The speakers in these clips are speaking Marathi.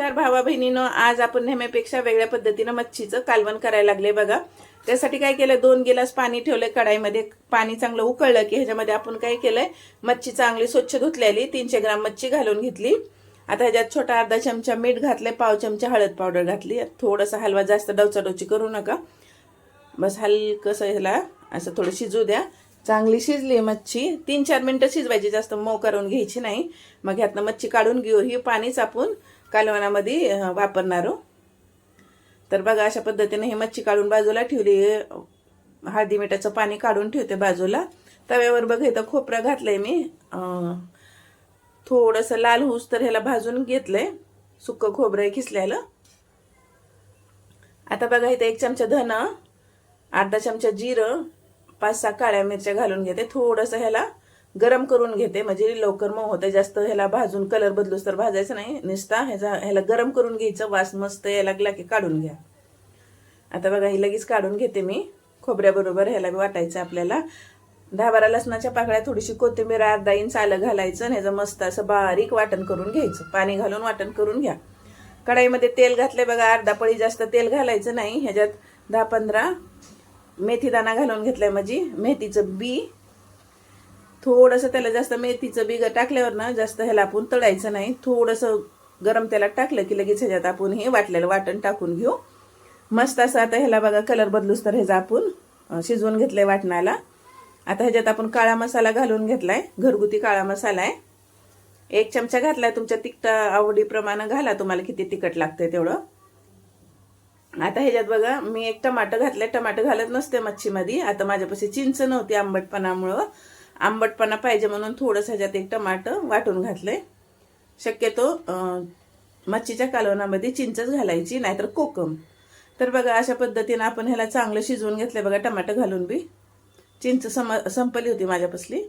तर भावा बहिणीनं आज आपण नेहमीपेक्षा वेगळ्या पद्धतीनं मच्छीचं कालवण करायला लागले बघा. त्यासाठी काय केलं दोन गिलास पाणी ठेवलं कढाईमध्ये. पाणी चांगलं उकळलं की ह्याच्यामध्ये आपण काय केलंय मच्छी चांगली स्वच्छ धुतलेली तीनशे ग्राम मच्छी घालून घेतली. आता ह्याच्यात छोटा अर्धा चमचा मीठ घातले पाव चमचा हळद पावडर घातली. थोडासा हलवा जास्त डवचाडवची करू नका. बस हलकंसं ह्याला असं थोडं शिजू द्या. चांगली शिजली मच्छी. तीन चार मिनटं शिजवायची जास्त मऊ करून घ्यायची नाही. मग ह्यातनं मच्छी काढून घेऊ. ही पाणीच आपण कालवणामध्ये वापरणार हो. तर बघा अशा पद्धतीने ही मच्छी काढून बाजूला ठेवली. हळदी मिठाचं पाणी काढून ठेवते बाजूला. तव्यावर बघा इथं खोबरं घातलंय मी. थोडंसं लाल होऊस तर ह्याला भाजून घेतलंय. सुक्क खोबरं आहे खिसल्याला. आता बघा इथं एक चमचा धन अर्धा चमचा जिरं पाच सहा काळ्या मिरच्या घालून घेते. थोडंसं ह्याला गरम करून घेते. म्हणजे लवकर मऊ होते जास्त ह्याला भाजून कलर बदलूस तर भाजायचं नाही. निसता ह्याचा ह्याला गरम करून घ्यायचं. वास मस्त यायला लागला की काढून घ्या. आता बघा ही लगेच काढून घेते मी. खोबऱ्याबरोबर ह्याला वाटायचं आपल्याला. दहा बारा लसणाच्या पाकळ्या थोडीशी कोथिंबीर अर्धा इंच आलं घालायचं आणि ह्याचं मस्त असं बारीक वाटण करून घ्यायचं. पाणी घालून वाटण करून घ्या. कढाईमध्ये तेल घातले बघा. अर्धा पळी जास्त तेल घालायचं नाही. ह्याच्यात दहा पंधरा मेथीदाणा घालून घेतलाय माझी. मेथीचं बी. थोडंसं त्याला जास्त मेथीचं बी टाकल्यावर ना जास्त ह्याला आपण तळायचं नाही. थोडंसं गरम त्याला टाकलं की लगेच ह्याच्यात आपण हे वाटलेलं वाटण टाकून घेऊ. मस्त असं आता ह्याला बघा कलर बदलूस तर ह्याचा आपण शिजवून शिजवून घेतलंय वाटणाला. आता ह्याच्यात आपण काळा मसाला घालून घेतलाय. घरगुती काळा मसाला आहे. एक चमचा घातलाय तुमच्या तिखट आवडीप्रमाणे घाला. तुम्हाला किती तिखट लागतंय तेवढं. आता ह्याच्यात बघा मी एक टमाटर घातलंय. टमाटर घालत नसते मच्छीमध्ये. आता माझ्यापाशी चिंच नव्हती आंबटपणामुळं. आंबटपणा पाहिजे म्हणून थोडंसं ह्याच्यात एक टमाटं वाटून घातलंय. शक्यतो मच्छीच्या कालवणामध्ये चिंचच घालायची नाहीतर कोकम. तर बघा अशा पद्धतीनं आपण ह्याला चांगलं शिजवून घेतलंय बघा टमाटं घालून बी. चिंच सम संपली होती माझ्यापासली.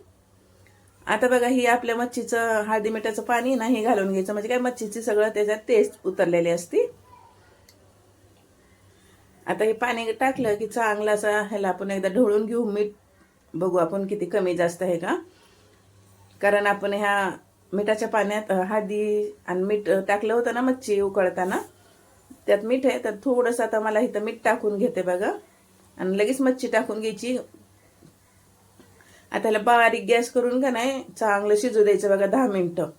आता बघा ही आपल्या मच्छीचं हळदी मिठाचं पाणी नाही घालून घ्यायचं. म्हणजे काय मच्छीची सगळं त्याच्यात टेस्ट उतरलेली असती. आता हे पाणी टाकलं की चांगला असा ह्याला आपण एकदा ढवळून घेऊ. मीठ बघू आपण किती कमी जास्त आहे का? कारण आपण ह्या मिठाच्या पाण्यात हळदी आणि मीठ टाकलं होतं ना मच्छी उकळताना त्यात मीठ आहे. तर थोडंसं आता मला इथं मीठ टाकून घेते बघा. आणि लगेच मच्छी टाकून घ्यायची. आता ह्याला बारीक गॅस करून का नाही चांगलं शिजू द्यायचं बघा दहा मिनटं.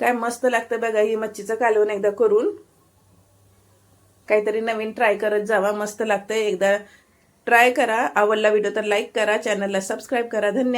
काय मस्त लागतं बघा ही मच्छीचं कालवण एकदा करून. काहीतरी नवीन ट्राय करत जावा मस्त लागतं एकदा. ट्राय करा आवडला व्हिडिओ तर लाईक करा चॅनलला सबस्क्राईब करा. धन्यवाद.